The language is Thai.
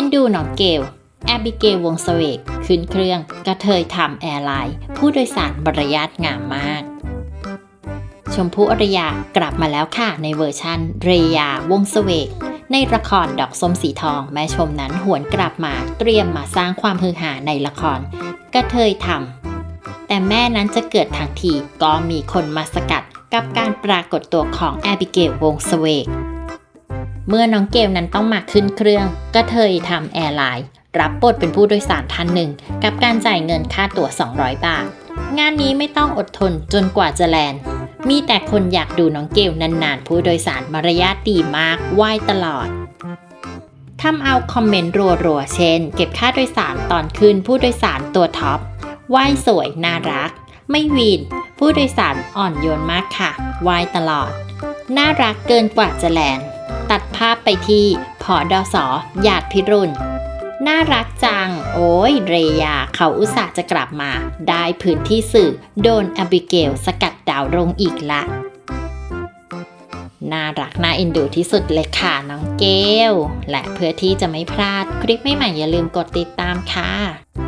อ็นดูนองเกลแอบิเกลวงศ์เสวกขึ้นเครื่องกระเทยทำแอร์ไลน์ผู้โดยสารบรยาทงามมาก ชมพู่อรยากลับมาแล้วค่ะในเวอร์ชั่น เรยาวงศ์เสวก ในละครดอกส้มสีทองแม่ชมนั้นหวนกลับมาเตรียมมาสร้างความฮือหาในละคร กระเทยทำแต่แม่นั้นจะเกิดทางทีก็มีคนมาสกัดกับการปรากฏตัวของแอบิเกลวงศ์เสวก เมื่อน้องเกลนั้นต้องมาขึ้นเครื่องกระเทยทำแอร์ไลน์รับบทเป็นผู้โดยสารท่านหนึ่ง กับการจ่ายเงินค่าตั๋ว 200 บาท งานนี้ไม่ต้องอดทนจนกว่าจะแลนด์ มีแต่คนอยากดูน้องเกลนานๆ ผู้โดยสารมารยาทดีมากไหว้ตลอดทำเอาคอมเมนต์รัวๆ เช่น เก็บค่าโดยสารตอนขึ้นผู้โดยสารตัวท็อปไหว้สวยน่ารัก ไม่วีนผู้โดยสารอ่อนโยนมากค่ะไหว้ตลอด น่ารักเกินกว่าจะแลนด์ ตัดภาพไปที่ผอดอสอหยาดพิรุณ น่ารักจัง โอ้ย เรยาเขาอุตส่าห์จะกลับมา ได้พื้นที่สื่อ โดนอบิเกลสกัดดาวลงอีกละ น่ารักน่าเอ็นดูที่สุดเลยค่ะน้องเกล และเพื่อที่จะไม่พลาดคลิปใหม่ๆอย่าลืมกดติดตามค่ะ